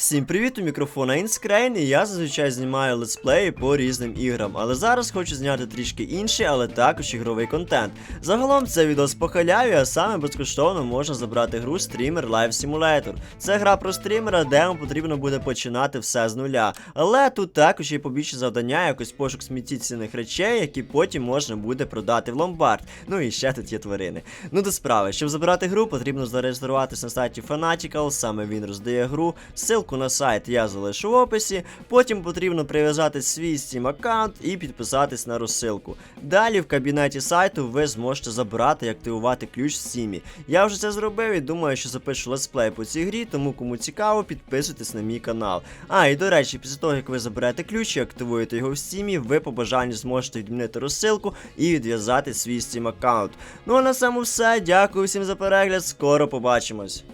Всім привіт, у мікрофона Інскрейн, і я зазвичай знімаю летсплеї по різним іграм, але зараз хочу зняти трішки інший, але також ігровий контент. Загалом це відос по халяві, а саме безкоштовно можна забрати гру Streamer Live Simulator. Це гра про стрімера, де вам потрібно буде починати все з нуля. Але тут також є побільше завдання, якось пошук смітті цінних речей, які потім можна буде продати в ломбард. Ну і ще тут є тварини. Ну до справи, щоб забрати гру, потрібно зареєструватися на сайті Fanatical, саме він роздає гру. Ссылку на сайт я залишу в описі. Потім потрібно прив'язати свій Steam аккаунт і підписатись на розсилку. Далі в кабінеті сайту ви зможете забрати і активувати ключ в Steam. Я вже це зробив і думаю, що запишу летсплей по цій грі, тому кому цікаво, підписуйтесь на мій канал. А, і до речі, після того як ви заберете ключ і активуєте його в Steam, ви по бажанню зможете відмінити розсилку і відв'язати свій Steam аккаунт. Ну а на цьому все. Дякую всім за перегляд. Скоро побачимось.